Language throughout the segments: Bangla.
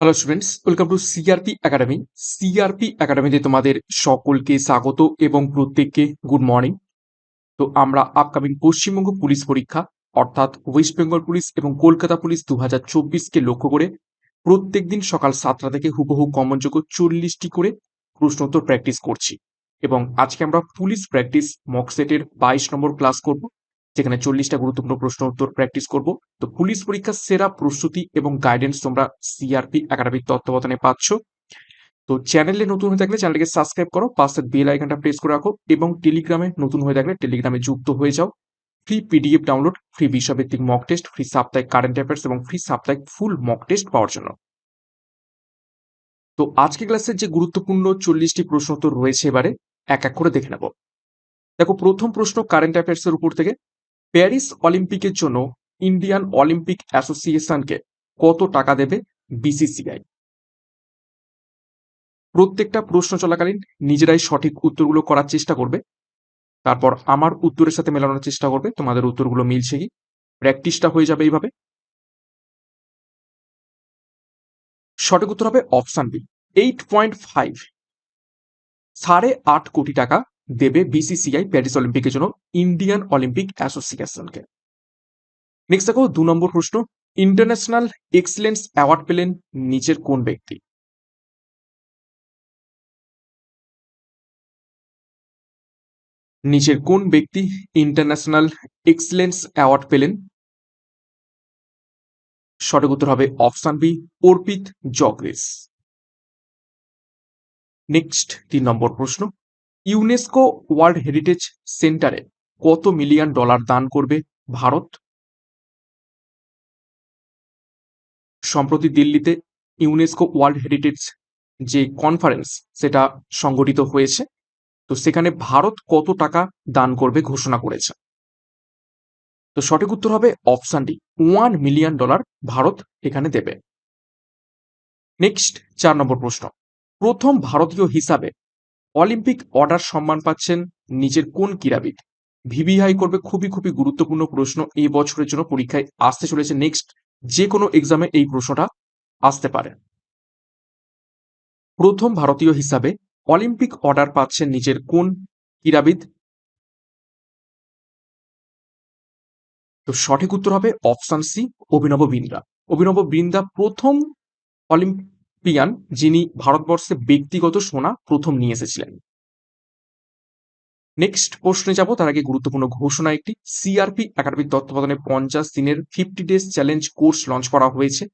Hello students welcome to CRP academy CRP একাডেমিতে তোমাদের সকলকে স্বাগত এবং প্রত্যেককে গুড মর্নিং তো আমরা আপকামিং পশ্চিমবঙ্গ পুলিশ পরীক্ষা, অর্থাৎ ওয়েস্ট বেঙ্গল পুলিশ এবং কলকাতা পুলিশ দু হাজার চব্বিশকে লক্ষ্য করে প্রত্যেক দিন সকাল সাতটা থেকে হুবহু কমনযোগ্য চল্লিশটি করে প্রশ্নোত্তর প্র্যাকটিস করছি। এবং আজকে আমরা পুলিশ প্র্যাকটিস মকসেটের বাইশ নম্বর ক্লাস করব। যেখানে চল্লিশটা গুরুত্বপূর্ণ প্রশ্ন উত্তর প্র্যাকটিস করব। তো পুলিশ পরীক্ষার সেরা প্রস্তুতি এবং গাইডেন্স তোমরা সিআরপি একাডেমির তত্ত্বাবধানে পাচ্ছ। তো চ্যানেলে নতুন হয়ে থাকলে চ্যানেলকে সাবস্ক্রাইব করো পাশের বেল আইকনটা প্রেস করে রাখো এবং টেলিগ্রামে নতুন হয়ে থাকলে টেলিগ্রামে যুক্ত হয়ে যাও। ফ্রি পিডিএফ ডাউনলোড ফ্রি বিষয়ভিত্তিক মক টেস্ট ফ্রি সাপ্তাহিক কারেন্ট অ্যাফেয়ার্স এবং ফ্রি সাপ্তাহিক ফুল মক টেস্ট পাওয়ার জন্য। তো আজকে ক্লাসের যে গুরুত্বপূর্ণ চল্লিশটি প্রশ্ন উত্তর রয়েছে এবারে, এক এক করে দেখে নেব। দেখো, প্রথম প্রশ্ন কারেন্ট অ্যাফেয়ার্স এর উপর থেকে। প্যারিস অলিম্পিকের জন্য ইন্ডিয়ান অলিম্পিক অ্যাসোসিয়েশনকে কত টাকা দেবে বিসিসিআই? প্রত্যেকটা প্রশ্ন চলাকালীন নিজেরাই সঠিক উত্তরগুলো করার চেষ্টা করবে। তারপর আমার উত্তরের সাথে মেলানোর চেষ্টা করবে। তোমাদের উত্তরগুলো মিলছে কি? প্র্যাকটিসটা হয়ে যাবে এইভাবে। সঠিক উত্তর হবে option B, eight point five. সাড়ে আট কোটি টাকা দেবে বিসিসিআই প্যারিস অলিম্পিকের জন্য ইন্ডিয়ান অলিম্পিক অ্যাসোসিয়েশনকে নেক্সট দেখো, দু নম্বর প্রশ্ন ইন্টারন্যাশনাল এক্সেলেন্স অ্যাওয়ার্ড পেলেন নিচের কোন ব্যক্তি? নিচের কোন ব্যক্তি ইন্টারন্যাশনাল এক্সেলেন্স অ্যাওয়ার্ড পেলেন? সঠিক উত্তর হবে অপশন বি, অর্পিত জগরেস নেক্সট তিন নম্বর প্রশ্ন ইউনেস্কো ওয়ার্ল্ড হেরিটেজ সেন্টারে কত মিলিয়ন ডলার দান করবে ভারত? সম্প্রতি দিল্লিতে ইউনেস্কো ওয়ার্ল্ড হেরিটেজ যে কনফারেন্স, সেটা সংগঠিত হয়েছে। তো সেখানে ভারত কত টাকা দান করবে ঘোষণা করেছে। তো সঠিক উত্তর হবে option D, one million dollar Bharat এখানে দেবে। নেক্সট, চার নম্বর প্রশ্ন। প্রথম ভারতীয় হিসাবে অলিম্পিক অর্ডার সম্মান পাচ্ছেন নিজের কোন ক্রীড়াবিদ? ভিভিআই করবে খুবই খুবই গুরুত্বপূর্ণ প্রশ্ন এই বছরের জন্য পরীক্ষায় আসতে চলেছে নেক্সট যে কোনো এক্সামে এই প্রশ্নটা আসতে পারে। প্রথম ভারতীয় হিসাবে অলিম্পিক অর্ডার পাচ্ছেন নিজের কোন ক্রীড়াবিদ? তো সঠিক উত্তর হবে অপশন সি অভিনব বিন্দ্রা। অভিনব বৃন্দা প্রথম অলিম্পিয়ান যিনি ভারতবর্ষে ব্যক্তিগত সোনা প্রথম নিয়ে এসেছিলেন। নেক্সট প্রশ্নে যাব, তার আগে গুরুত্বপূর্ণ ঘোষণা একটি। সিআরপি একাডেমির তত্ত্বাবধানে পঞ্চাশ দিনের fifty days challenge course launch করা হয়েছে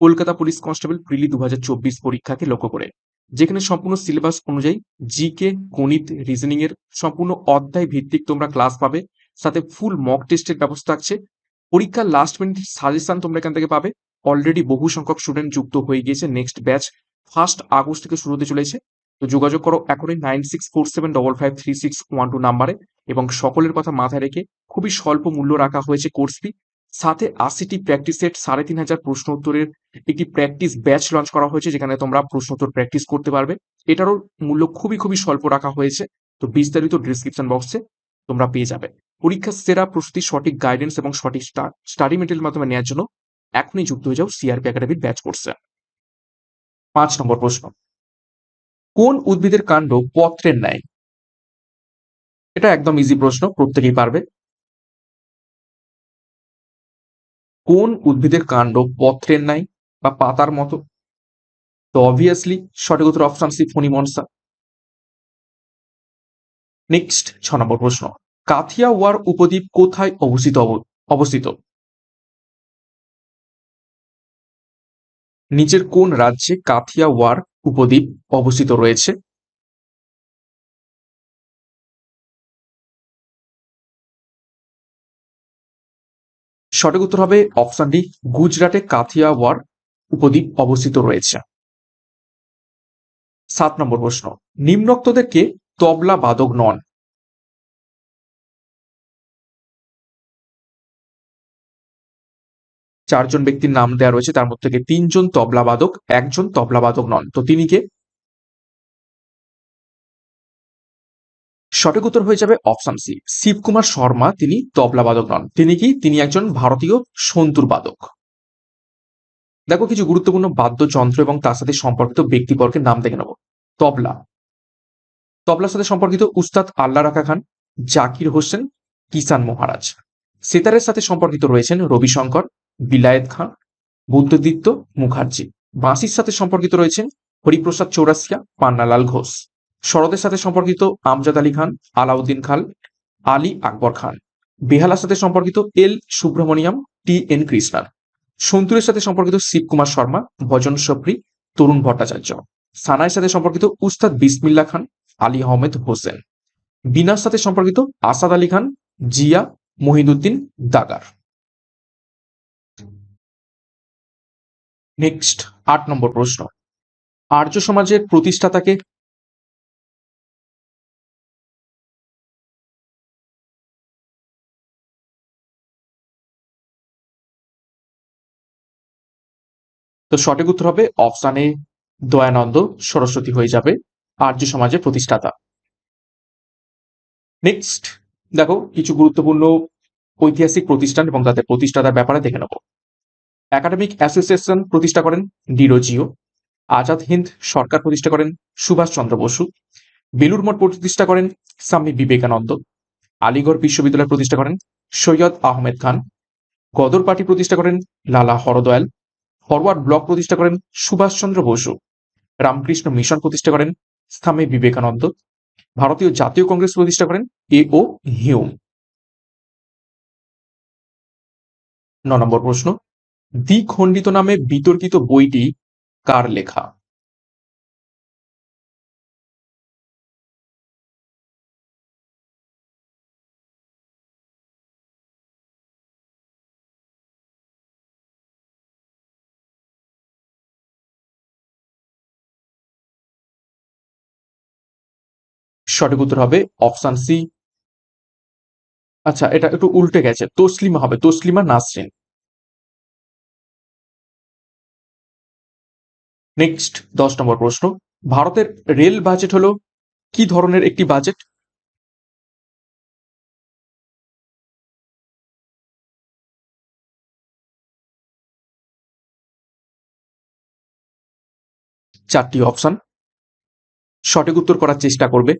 কলকাতা পুলিশ কনস্টেবল প্রিলি দুহাজার চব্বিশ পরীক্ষাকে লক্ষ্য করে। যেখানে সম্পূর্ণ সিলেবাস অনুযায়ী জিকে গণিত রিজনিং এর সম্পূর্ণ অধ্যায় ভিত্তিক তোমরা ক্লাস পাবে, সাথে ফুল মক টেস্টের ব্যবস্থা আছে। পরীক্ষার লাস্ট মিনিট সাজেশন তোমরা এখান থেকে পাবে। অলরেডি বহু সংখ্যক স্টুডেন্ট যুক্ত হয়ে গিয়েছে নেক্সট ব্যাচ ফার্স্ট আগস্ট থেকে শুরু হতে চলেছে। তো যোগাযোগ করো এখনই nine six four seven double five three six one two নাম্বারে এবং সকলের কথা মাথায় রেখে খুবই স্বল্প মূল্য রাখা হয়েছে কোর্স ফি সাথে আশিটি প্র্যাকটিস সেট সাড়ে তিন হাজার প্রশ্ন উত্তরের একটি প্র্যাকটিস ব্যাচ লঞ্চ করা হয়েছে, যেখানে তোমরা প্রশ্ন উত্তর প্র্যাকটিস করতে পারবে। এটারও মূল্য খুবই খুবই স্বল্প রাখা হয়েছে। তো বিস্তারিত ডিসক্রিপশন বক্সে তোমরা পেয়ে যাবে। পরীক্ষার সেরা প্রস্তুতি, সঠিক গাইডেন্স এবং সঠিক স্টাডি মেটেরিয়াল মাধ্যমে নেওয়ার জন্য এখনই যুক্ত হয়ে যাও সিআরপি একাডেমির ব্যাচ কোর্সে পাঁচ নম্বর প্রশ্ন। কোন উদ্ভিদের কাণ্ড পত্রের ন্যায়? এটা একদম ইজি প্রশ্ন, প্রত্যেকেই পারবে। কোন উদ্ভিদের কাণ্ড পত্রের ন্যায় বা পাতার মতো? তো অবভিয়াসলি সঠিক উত্তর অপশন সি ফণিমনসা নেক্সট ছ নম্বর প্রশ্ন। কাথিয়া ওয়ার উপদ্বীপ কোথায় অবস্থিত অবস্থিত? নিচের কোন রাজ্যে কাথিয়া ওয়ার উপদ্বীপ অবস্থিত রয়েছে? সঠিক উত্তর হবে অপশন ডি, গুজরাটে কাথিয়া ওয়ার উপদ্বীপ অবস্থিত রয়েছে। সাত নম্বর প্রশ্ন নিম্নোক্তদেরকে তবলা বাদক নন? চারজন ব্যক্তির নাম দেওয়া রয়েছে, তার মধ্যে থেকে তিনজন তবলাবাদক, একজন তবলাবাদক নন। তো তিনি কে? সঠিক উত্তর হয়ে যাবে অপশন সি। শিবকুমার শর্মা, তিনি তবলাবাদক নন। তিনি কি? তিনি একজন ভারতীয় সন্তুর বাদক দেখো, কিছু গুরুত্বপূর্ণ বাদ্যযন্ত্র এবং তার সাথে সম্পর্কিত ব্যক্তিবর্গের নাম দেখে নেব। তবলা। তবলার সাথে সম্পর্কিত উস্তাদ আল্লাহ রাখা খান, জাকির হোসেন কিষান মহারাজ। সেতারের সাথে সম্পর্কিত রয়েছেন রবিশঙ্কর বিলায়েত খান, বুদ্ধদিত্য মুখার্জি। বাঁশির সাথে সম্পর্কিত রয়েছেন হরিপ্রসাদ চৌরাসিয়া পান্নালাল ঘোষ। শরদের সাথে সম্পর্কিত আমজাদ আলী খান, আলাউদ্দিন খান আলী আকবর খান। বেহালার সাথে সম্পর্কিত এল সুব্রমণিয়াম, টি এন কৃষ্ণার। সন্তুরের সাথে সম্পর্কিত শিবকুমার শর্মা, ভজন সপ্রি, তরুণ ভট্টাচার্য। সানাইয়ের সাথে সম্পর্কিত উস্তাদ বিসমিল্লা খান, আলী আহমেদ হোসেন। বিনার সাথে সম্পর্কিত আসাদ আলী খান, জিয়া মহিদুদ্দিন দাগার। নেক্সট আট নম্বর প্রশ্ন। আর্য সমাজের প্রতিষ্ঠাতাকে তো সঠিক উত্তর হবে অপশান এ দয়ানন্দ, সরস্বতী হয়ে যাবে আর্য সমাজের প্রতিষ্ঠাতা। নেক্সট দেখো, কিছু গুরুত্বপূর্ণ ঐতিহাসিক প্রতিষ্ঠান এবং তাদের প্রতিষ্ঠাতার ব্যাপারে দেখে নেব। একাডেমিক অ্যাসোসিয়েশন প্রতিষ্ঠা করেন ডিরোজিও আজাদ হিন্দ সরকার প্রতিষ্ঠা করেন সুভাষচন্দ্র বসু বেলুর মঠ প্রতিষ্ঠা করেন স্বামী বিবেকানন্দ আলিগড় বিশ্ববিদ্যালয় প্রতিষ্ঠা করেন সৈয়দ আহমেদ খান গদর পার্টি প্রতিষ্ঠা করেন লালা হরদয়াল ফরওয়ার্ড ব্লক প্রতিষ্ঠা করেন সুভাষচন্দ্র বসু রামকৃষ্ণ মিশন প্রতিষ্ঠা করেন স্বামী বিবেকানন্দ ভারতীয় জাতীয় কংগ্রেস প্রতিষ্ঠা করেন এ ও হিউম ন নম্বর প্রশ্ন দ্বিখণ্ডিত নামে বিতর্কিত বইটি কার লেখা? সঠিক উত্তর হবে অপশন সি। আচ্ছা এটা একটু উল্টে গেছে। তসলিমা হবে। তসলিমা নাসরিন। নেক্সট দশ নম্বর প্রশ্ন। ভারতের রেল বাজেট হলো কি ধরনের একটি বাজেট? চারটি অপশন। সঠিক উত্তর করার চেষ্টা করবে।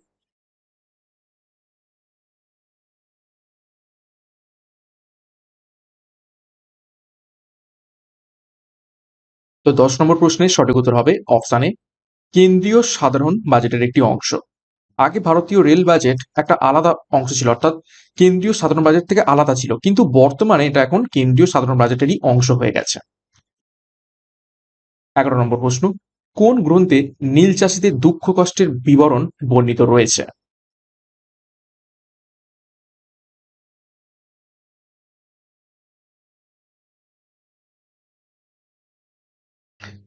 তো দশ নম্বর প্রশ্নের সঠিক উত্তর হবে অপশানে কেন্দ্রীয় সাধারণ বাজেটের একটি অংশ। আগে ভারতীয় রেল বাজেট একটা আলাদা অংশ ছিল, অর্থাৎ কেন্দ্রীয় সাধারণ বাজেট থেকে আলাদা ছিল, কিন্তু বর্তমানে এটা এখন কেন্দ্রীয় সাধারণ বাজেটেরই অংশ হয়ে গেছে। এগারো নম্বর প্রশ্ন, কোন গ্রন্থে নীল চাষিদের দুঃখ কষ্টের বিবরণ বর্ণিত রয়েছে?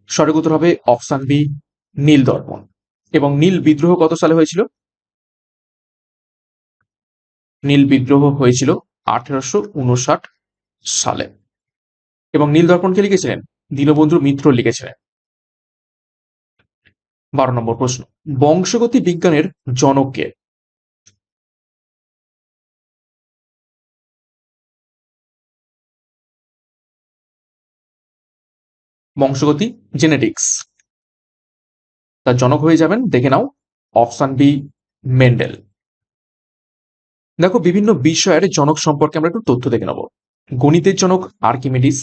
সঠিক হবে অপশন বি, নীল দর্পণ। এবং নীল বিদ্রোহ কত সালে হয়েছিল? নীল বিদ্রোহ হয়েছিল আঠেরোশো উনষাট সালে। এবং নীল দর্পণকে লিখেছিলেন? দীনবন্ধু মিত্র লিখেছিলেন। বারো নম্বর প্রশ্ন। বংশগতি বিজ্ঞানের জনক বংশগতি জেনেটিক্স তার জনক হয়ে যাবেন, দেখে নাও অপশন বি মেন্ডেল দেখো, বিভিন্ন বিষয়ের জনক সম্পর্কে আমরা একটু তথ্য দেখে নেব। গণিতের জনক, আর্কিমেডিস,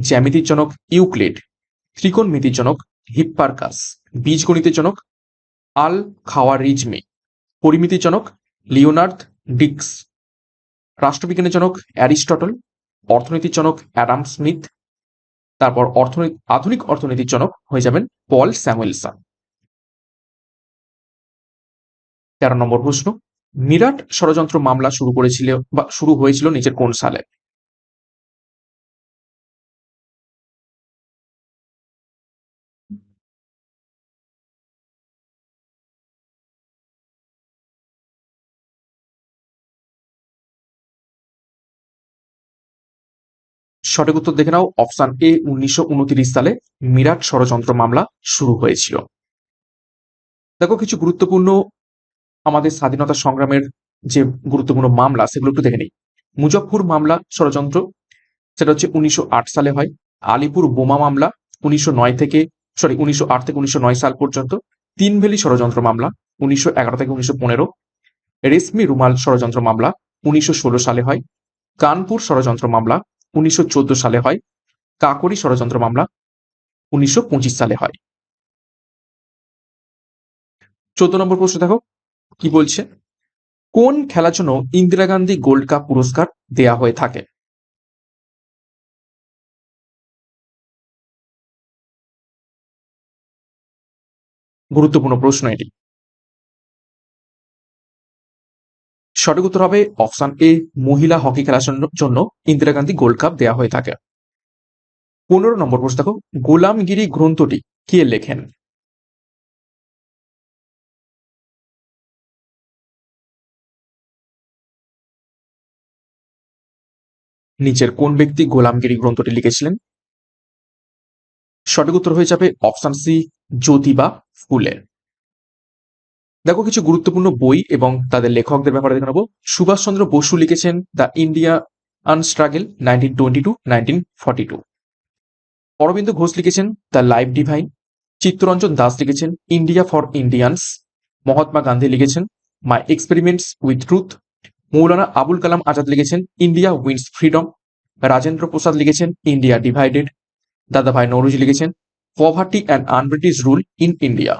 জ্যামিতির জনক, ইউক্লিড। ত্রিকোণমিতির জনক, হিপ্পারকাস। বীজগণিতের জনক, আল খাওয়ারিজমি। পরিমিতির জনক লিওনার্ড ডিক্স। রাষ্ট্রবিজ্ঞানের জনক, অ্যারিস্টটল। অর্থনীতির জনক, অ্যাডাম স্মিথ। তারপর অর্থনীতি আধুনিক অর্থনীতির জনক হয়ে যাবেন পল স্যামুয়েলসন। তেরো নম্বর প্রশ্ন, মিরাট ষড়যন্ত্র মামলা শুরু করেছিল বা শুরু হয়েছিল নিজের কোন সালে? সঠিক উত্তর দেখে নাও। অপশন এ উনিশশো উনত্রিশ সালে মিরাট ষড়যন্ত্র মামলা শুরু হয়েছিল। দেখো, কিছু গুরুত্বপূর্ণ আমাদের স্বাধীনতা সংগ্রামের যে গুরুত্বপূর্ণ মামলা, সেগুলো একটু দেখে নিই। মুজফ্ফর মামলা ষড়যন্ত্র, সেটা হচ্ছে উনিশশো আট সালে হয়। আলিপুর বোমা মামলা, উনিশশো নয় থেকে সরি উনিশশো আট থেকে উনিশশো নয় সাল পর্যন্ত। তিন ভ্যালি ষড়যন্ত্র মামলা, উনিশশো এগারো থেকে উনিশশো পনেরো। রেশমি রুমাল ষড়যন্ত্র মামলা, উনিশশো ষোলো সালে হয়। কানপুর ষড়যন্ত্র মামলা উনিশশো চোদ্দ সালে হয়। কাকরি ষড়যন্ত্র মামলা উনিশশো পঁচিশ সালে হয়। চোদ্দ নম্বর প্রশ্ন দেখো, কি বলছে? কোন খেলার জন্য ইন্দিরা গান্ধী গোল্ড কাপ পুরস্কার দেয়া হয়ে থাকে? গুরুত্বপূর্ণ প্রশ্ন এটি। সঠিক উত্তর হবে অপশন এ মহিলা হকি খেলার জন্য ইন্দিরা গান্ধী গোল্ড কাপ দেওয়া হয়ে থাকে। পনেরো নম্বর প্রশ্ন দেখো, গোলামগিরি গ্রন্থটি কে লেখেন? নিচের কোন ব্যক্তি গোলামগিরি গ্রন্থটি লিখেছিলেন? সঠিক উত্তর হয়ে যাবে অপশন সি, জ্যোতিবা ফুলে। দেখো কিছু গুরুত্বপূর্ণ বই এবং তাদের লেখকদের ব্যাপারে দেখে নেব। সুভাষচন্দ্র বসু লিখেছেন the Indian struggle nineteen twenty two, nineteen forty two. Aurobindo Ghosh লিখেছেন the life divine. Chittaranjan Das লিখেছেন India for Indians. Mahatma Gandhi লিখেছেন my experiments with truth. Maulana Abul Kalam Azad লিখেছেন India wins freedom. Rajendra Prasad লিখেছেন ইন্ডিয়া ডিভাইডেড। দাদাভাই নৌরুজি লিখেছেন, poverty and unBritish rule in India.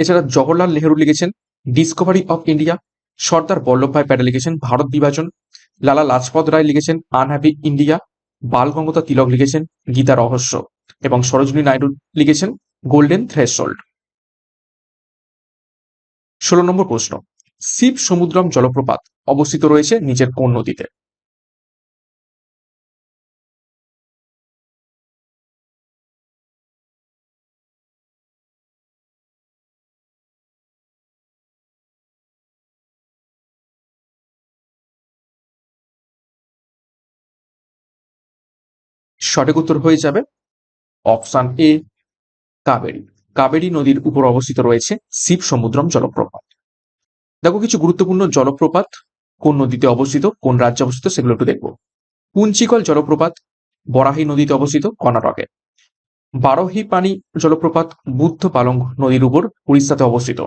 এছাড়া জওহরলাল নেহরু লিখেছেন discovery of India Sardar Vallabhbhai Patel লিখেছেন, ভারত বিভাজন লালা লাজপত রায় লিখেছেন আনহ্যাপি ইন্ডিয়া বাল গঙ্গোতা তিলক লিখেছেন, গীতা রহস্য এবং সরোজিনী নাইডু লিখেছেন গোল্ডেন থ্রেশোল্ড ষোলো নম্বর প্রশ্ন, শিব সমুদ্রম জলপ্রপাত অবস্থিত রয়েছে নিচের কোন নদীতে? সঠিক উত্তর হয়ে যাবে অপশান এ, কাবেরী। কাবেরী নদীর উপর অবস্থিত রয়েছে শিব সমুদ্রম জলপ্রপাত। দেখো কিছু গুরুত্বপূর্ণ জলপ্রপাত, কোন নদীতে অবস্থিত, কোন রাজ্যে অবস্থিত সেগুলো একটু দেখব। কুঞ্চিকল জলপ্রপাত, বরাহী নদীতে অবস্থিত, কর্ণাটকে। বারোহি পানি জলপ্রপাত, বুদ্ধ পালং নদীর উপর উড়িষ্যাতে অবস্থিত।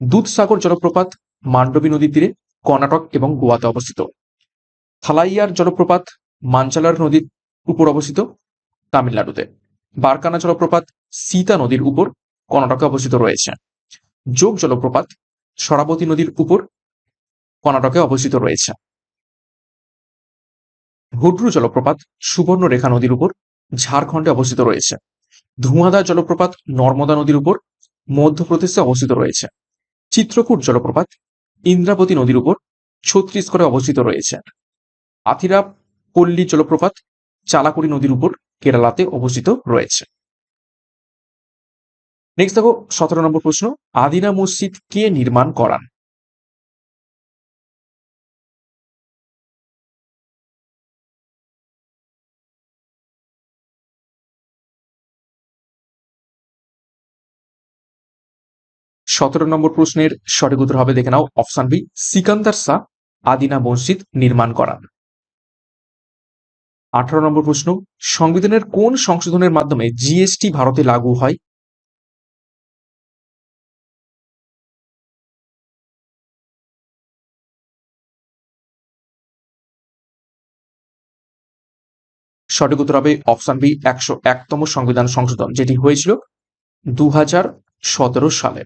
দুধসাগর জলপ্রপাত, মান্ডবী নদীর তীরে কর্ণাটক এবং গোয়াতে অবস্থিত। থালাইয়ার জলপ্রপাত, মাঞ্চালার নদীর উপর অবস্থিত তামিলনাড়ুতে। বারকানা জলপ্রপাত সীতা নদীর উপর কর্ণাটকে অবস্থিত রয়েছে। যোগ জলপ্রপাত সরাবতী নদীর উপর কর্ণাটকে অবস্থিত রয়েছে। হুড্রু জলপ্রপাত সুবর্ণরেখা নদীর উপর ঝাড়খণ্ডে অবস্থিত রয়েছে। ধুঁয়াদা জলপ্রপাত নর্মদা নদীর উপর মধ্যপ্রদেশে অবস্থিত রয়েছে। চিত্রকূট জলপ্রপাত ইন্দ্রাবতী নদীর উপর ছত্তিশগড়ে অবস্থিত রয়েছে। আথিরা পল্লী জলপ্রপাত চালাকুড়ি নদীর উপর কেরালাতে অবস্থিত রয়েছে। নেক্সট দেখো, সতেরো নম্বর প্রশ্ন, আদিনা মসজিদ কে নির্মাণ করান? সতেরো নম্বর প্রশ্নের সঠিক উত্তর হবে দেখে নাও, অপশন বি সিকান্দার শাহ আদিনা মসজিদ নির্মাণ করান। আঠারো নম্বর প্রশ্ন, সংবিধানের কোন সংশোধনের মাধ্যমে জিএসটি ভারতে লাগু হয়? সঠিক উত্তর হবে অপশন বি, একশো একতম সংবিধান সংশোধন, যেটি হয়েছিল দু সতেরো সালে।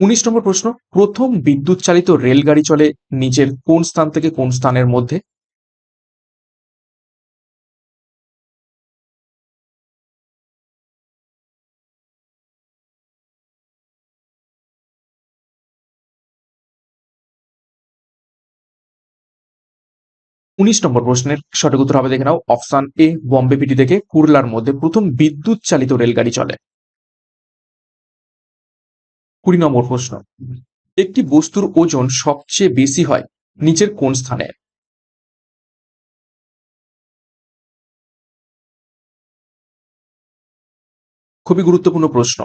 উনিশ নম্বর প্রশ্ন, প্রথম বিদ্যুৎ চালিত রেলগাড়ি চলে নিচের কোন স্থান থেকে কোন স্থানের মধ্যে? উনিশ নম্বর প্রশ্নের সঠিক উত্তর হবে, দেখে নাও। অপশন এ, বম্বে পিটি থেকে কুরলার মধ্যে প্রথম বিদ্যুৎ চালিত রেলগাড়ি চলে। কুড়ি নম্বর প্রশ্ন, একটি বস্তুর ওজন সবচেয়ে বেশি হয় নিচের কোন স্থানে? খুবই গুরুত্বপূর্ণ প্রশ্ন।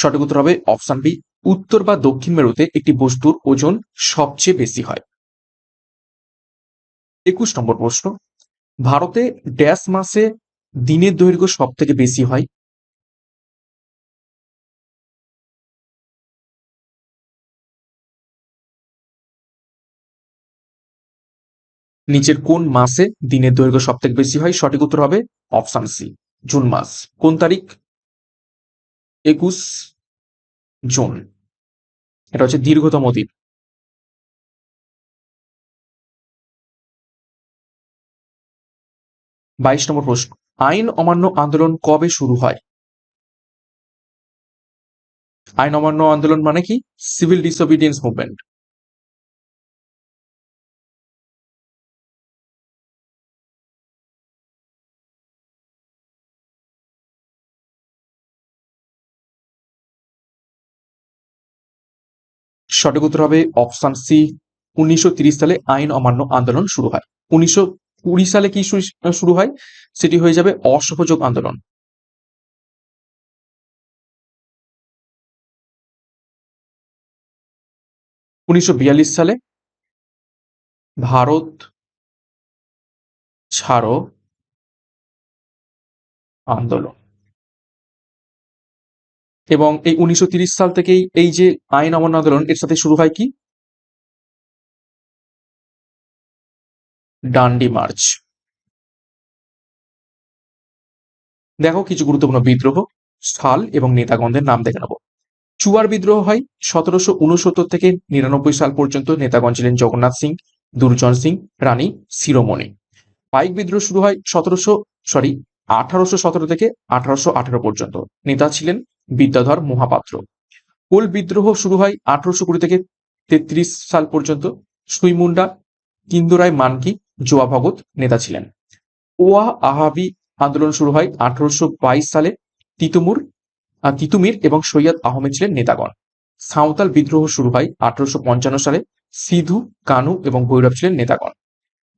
সঠিক উত্তর হবে অপশন বি। উত্তর বা দক্ষিণ মেরুতে একটি বস্তুর ওজন সবচেয়ে বেশি হয়। একুশ নম্বর প্রশ্ন। ভারতে ড্যাশ মাসে দিনের দৈর্ঘ্য সব থেকে বেশি হয়? নিচের কোন মাসে দিনের দৈর্ঘ্য সব থেকে বেশি হয়? সঠিক উত্তর হবে অপশন সি, জুন মাস। কোন তারিখ? একুশ জুন। এটা হচ্ছে দীর্ঘতম দিন বাইশ নম্বর প্রশ্ন, আইন অমান্য আন্দোলন কবে শুরু হয়? আইন অমান্য আন্দোলন মানে কি? Civil disobedience movement. সঠিক উত্তর হবে অপশন সি, উনিশশো সালে আইন অমান্য আন্দোলন শুরু হয়। উনিশশো কুড়ি সালে কি শুরু হয়? সেটি হয়ে যাবে অসহযোগ আন্দোলন। উনিশশো বিয়াল্লিশ সালে ভারত ছাড়ো আন্দোলন। এবং এই উনিশশো সাল থেকেই এই যে আইন অমান্য আন্দোলন, এর সাথে শুরু হয় কি? ডান্ডি মার্চ। দেখো কিছু গুরুত্বপূর্ণ বিদ্রোহ, সাল এবং নেতাগণদের নাম দেখে নেব। চুয়ার বিদ্রোহ হয় সতেরোশো উনসত্তর থেকে নিরানব্বই সাল পর্যন্ত নেতাগণ ছিলেন জগন্নাথ সিং, দুর্জন সিং, রানী শিরোমণি। পাইক বিদ্রোহ শুরু হয় সতেরোশো, সরি আঠারোশো সতেরো থেকে আঠারোশো আঠারো পর্যন্ত। নেতা ছিলেন বিদ্যাধর মহাপাত্র। কোল বিদ্রোহ শুরু হয় আঠারোশো কুড়ি থেকে তেত্রিশ সাল পর্যন্ত। সুইমুন্ডা কিন্দুরায় মানকি, জোয়া ভগত নেতা ছিলেন। ওয়া আহাবি আন্দোলন শুরু হয় আঠারোশো বাইশ সালে। তিতুমুর তিতুমির এবং সৈয়দ আহমেদ ছিলেন নেতাগণ। সাঁওতাল বিদ্রোহ শুরু হয় আঠারোশো পঞ্চান্ন সালে। সিধু, কানু এবং ভৈরব ছিলেন নেতাগণ।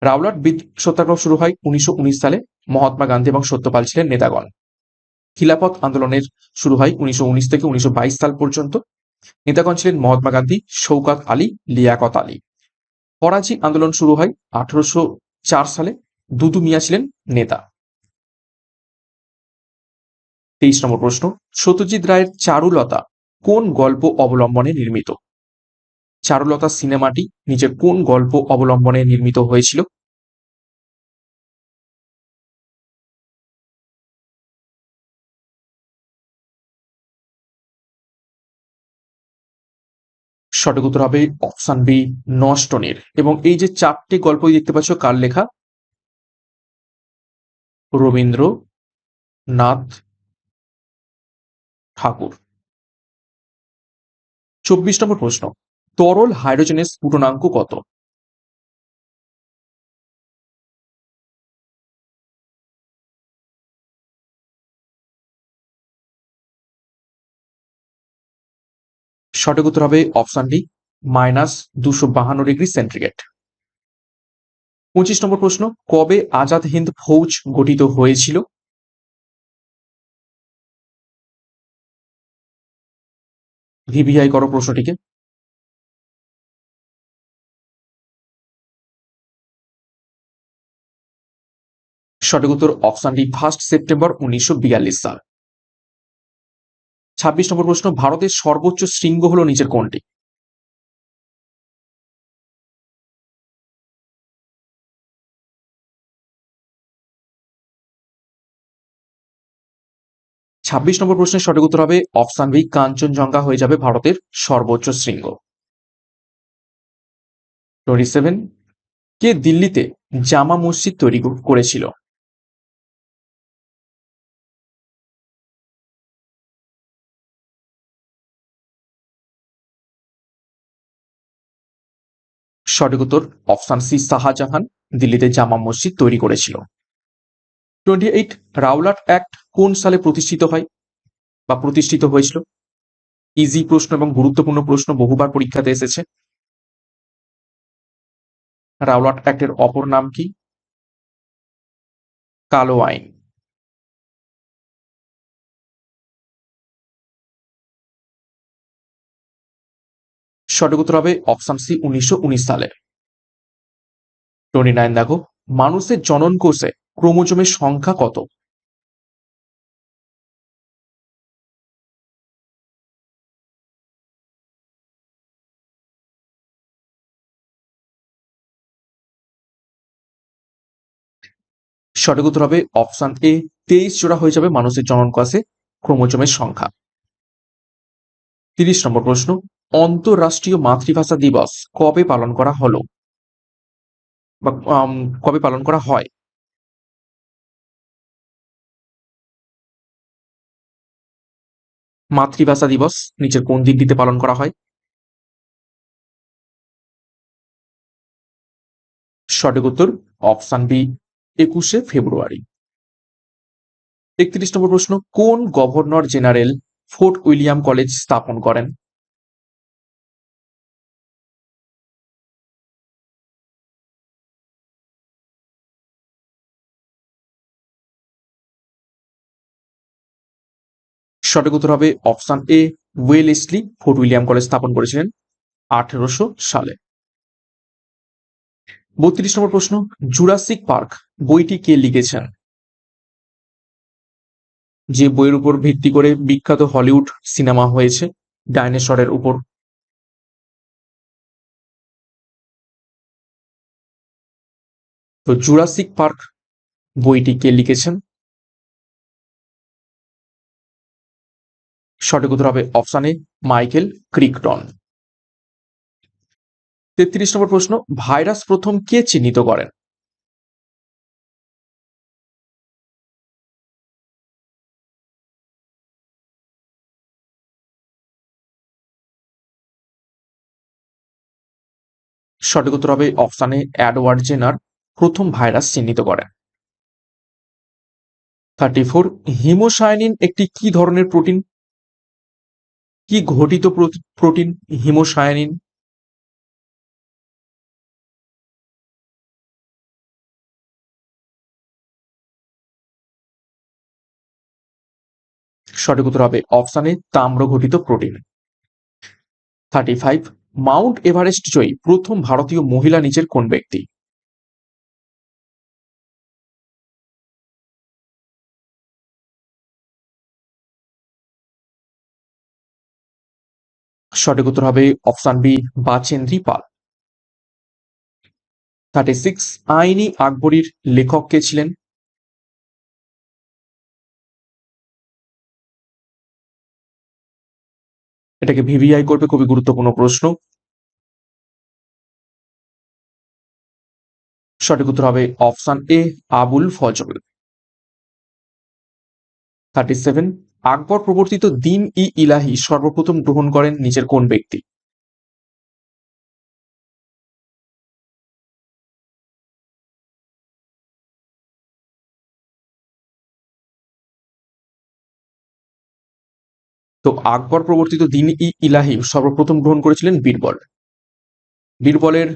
রাওলাট সত্যাগ্রহ শুরু হয় উনিশশো উনিশ সালে। মহাত্মা গান্ধী এবং সত্যপাল ছিলেন নেতাগণ। খিলাফত আন্দোলনের শুরু হয় উনিশশো উনিশ থেকে উনিশশো বাইশ সাল পর্যন্ত। নেতাগণ ছিলেন মহাত্মা গান্ধী, শৌকাত আলী, লিয়াকত আলী। করাচি আন্দোলন শুরু হয় আঠারোশো চার সালে। দুদু মিয়া ছিলেন নেতা। তেইশ নম্বর প্রশ্ন, সত্যজিৎ রায়ের চারুলতা কোন গল্প অবলম্বনে নির্মিত? চারুলতা সিনেমাটি নিজের কোন গল্প অবলম্বনে নির্মিত হয়েছিল? সঠিক উত্তর হবে অপশন বি, নষ্টনের। এবং এই যে চারটি গল্প দেখতে পাচ্ছ, কার লেখা? রবীন্দ্র নাথ ঠাকুর। চব্বিশ নম্বর প্রশ্ন। তরল হাইড্রোজেনের স্ফুটনাঙ্ক কত? সঠিক উত্তর হবে অপশন ডি মাইনাস দুশো বাহান্ন ডিগ্রি সেন্টিগ্রেড। পঁচিশ নম্বর প্রশ্ন, কবে আজাদ হিন্দ ফৌজ গঠিত হয়েছিল? ভিভিআই করো প্রশ্নটিকে। সঠিক উত্তর অপশন ডি ফার্স্ট সেপ্টেম্বর উনিশশো বিয়াল্লিশ সাল। ছাব্বিশ নম্বর প্রশ্ন, ভারতের সর্বোচ্চ শৃঙ্গ হল নিচের কোনটি? ছাব্বিশ নম্বর প্রশ্নের সঠিক উত্তর হবে অপশান বি, কাঞ্চনজঙ্ঘা হয়ে যাবে ভারতের সর্বোচ্চ শৃঙ্গ। টোয়েন্টি সেভেন কে দিল্লিতে জামা মসজিদ তৈরি করেছিল? সঠিক উত্তর অপশান সি, শাহজাহান। দিল্লিতে জামা মসজিদ তৈরি করেছিল। টোয়েন্টি এইট রাওলাট অ্যাক্ট কোন সালে প্রতিষ্ঠিত হয় বা প্রতিষ্ঠিত হয়েছিল? ইজি প্রশ্ন এবং গুরুত্বপূর্ণ প্রশ্ন বহুবার পরীক্ষাতে এসেছে। রাওলাট অ্যাক্টের অপর নাম কি? কালো আইন। সঠিক উত্তর হবে অপশন সি উনিশশো উনিশ সালে। টোয়েন্টি নাইন দেখো, মানুষের জনন কোষে ক্রোমোজোমের সংখ্যা কত? সঠিক উত্তর হবে অপশন এ, তেইশ জোড়া হয়ে যাবে মানুষের জনন কোষে ক্রোমোজোমের সংখ্যা। তিরিশ নম্বর প্রশ্ন অন্তরাষ্ট্রীয় মাতৃভাষা দিবস কবে পালন করা হলো? বা কবে পালন করা হয়? মাতৃভাষা দিবস নিচের কোন দিনটিতে পালন করা হয়? সঠিক উত্তর, অপশন বি, একুশে ফেব্রুয়ারি। একত্রিশ নম্বর প্রশ্ন, কোন governor general Fort William college স্থাপন করেন? সঠিক উত্তর হবে option A Wellesley Fort William college স্থাপন করেছিলেন আঠেরোশো সালে। বত্রিশ নম্বর প্রশ্ন, জুরাসিক পার্ক বইটি কে লিখেছেন? যে বইয়ের উপর ভিত্তি করে বিখ্যাত হলিউড সিনেমা হয়েছে, ডাইনোসরের উপর। তো জুরাসিক পার্ক বইটি কে লিখেছেন? সঠিক উত্তর হবে অপশন মাইকেল ক্রিকটন তেত্রিশ নম্বর প্রশ্ন, ভাইরাস প্রথম কে চিহ্নিত করেন? সঠিক উত্তর হবে অপশানে অ্যাডওয়ার্ড জেনার প্রথম ভাইরাস চিহ্নিত করেন। থার্টি ফোর হিমোসায়ানিন একটি কি ধরনের প্রোটিন? কি ঘটিত প্রো- প্রোটিন হিমোসায়ানিন? সঠিক উত্তর হবে অপশানে তাম্র ঘটিত protein. Thirty five Mount Everest জয়ী প্রথম ভারতীয় মহিলা নিচের কোন ব্যক্তি? সঠিক উত্তর হবে option B Bachendri Pal thirty six আইনি আকবরীর লেখক কে ছিলেন? এটাকে ভিভিআই করবে, খুবই গুরুত্বপূর্ণ প্রশ্ন। সঠিক উত্তর হবে option A, Abul Fazl. Thirty seven Akbar প্রবর্তিত দিন ই ইলাহি সর্বপ্রথম গ্রহণ করেন নিজের কোন ব্যক্তি? তো আকবর প্রবর্তিত দিন ই ইলাহি সর্বপ্রথম গ্রহণ করেছিলেন বীরবল। বীরবলের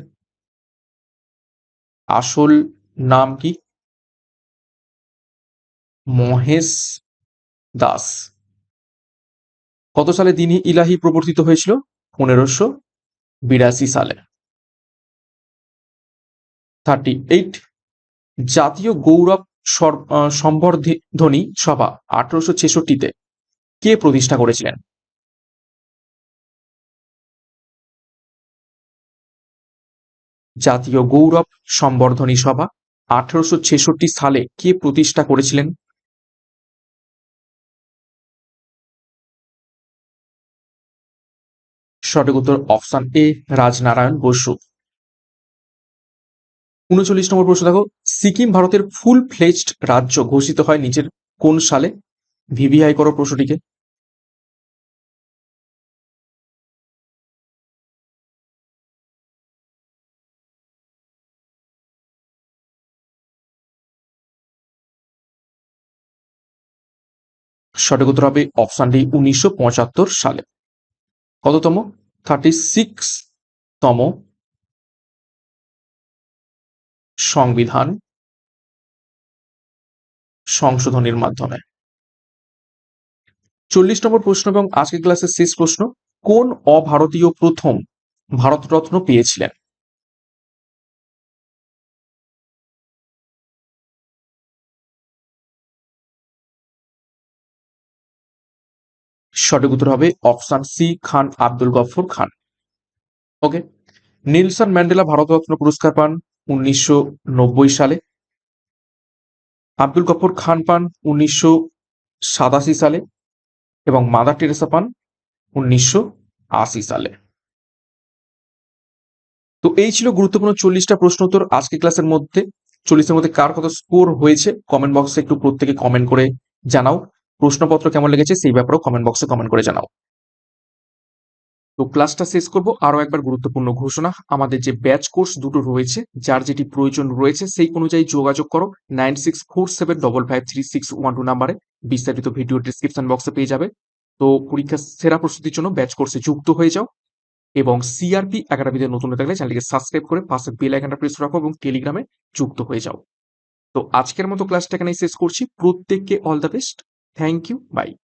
আসল নাম কি? মহেশ দাস। কত সালে দিনই ইলাহি প্রবর্তিত হয়েছিল? পনেরোশো বিরাশি সালে। থার্টি এইট জাতীয় গৌরব সম্বর্ধনী সভা আঠারোশো ছেষট্টিতে কে প্রতিষ্ঠা করেছিলেন? জাতীয় গৌরব সম্বর্ধনী সভা আঠারোশো ছেষট্টি সালে কে প্রতিষ্ঠা করেছিলেন? সঠিক উত্তর অপশন এ, রাজনারায়ণ বসু। উনচল্লিশ নম্বর প্রশ্ন দেখো, সিকিম ভারতের ফুল ফ্লেজড রাজ্য ঘোষিত হয় নিচের কোন সালে? ভিভিআই করো প্রশ্নটিকে। সঠিক উত্তর হবে অপশন ডি, উনিশশো পঁচাত্তর সালে। কততম? থার্টি সিক্স তম সংবিধান সংশোধনের মাধ্যমে। চল্লিশ নম্বর প্রশ্ন এবং আজকের ক্লাসের শেষ প্রশ্ন, কোন অভারতীয় প্রথম ভারতরত্ন পেয়েছিলেন? সঠিক উত্তর হবে option C, Khan Abdul Ghaffar Khan. Okay, Nelson Mandela Bharat Ratna পুরস্কার পান উনিশশো নব্বই সালে। আব্দুল গফর খান পান উনিশশো সাতাশি সালে এবং মাদার টেরেসা পান উনিশশো আশি সালে। তো এই ছিল গুরুত্বপূর্ণ চল্লিশটা প্রশ্ন উত্তর আজকে ক্লাসের মধ্যে। চল্লিশের মধ্যে কার কত স্কোর হয়েছে? কমেন্ট বক্সে একটু প্রত্যেকে কমেন্ট করে জানাও। প্রশ্নপত্র কেমন লেগেছে সেই ব্যাপারেও কমেন্ট বক্সে কমেন্ট করে জানাও। তো ক্লাসটা শেষ করব। আরও একবার গুরুত্বপূর্ণ ঘোষণা, আমাদের যে ব্যাচ কোর্স দুটো রয়েছে, যার যেটি প্রয়োজন রয়েছে সেই অনুযায়ী যোগাযোগ করো nine six four seven double five three six one two নাম্বারে। বিস্তারিত ভিডিও ডিসক্রিপশন বক্সে পেয়ে যাবে। তো পরীক্ষার সেরা প্রস্তুতির জন্য ব্যাচ কোর্সে যুক্ত হয়ে যাও। এবং সিআরপি একাডেমিতে নতুন হয়ে থাকলে চ্যানেলকে সাবস্ক্রাইব করে পাশে বেল আইকনটা প্রেস রাখো এবং টেলিগ্রামে যুক্ত হয়ে যাও। তো আজকের মতো ক্লাসটা এখানেই শেষ করছি। প্রত্যেককে all the best Thank you. Bye.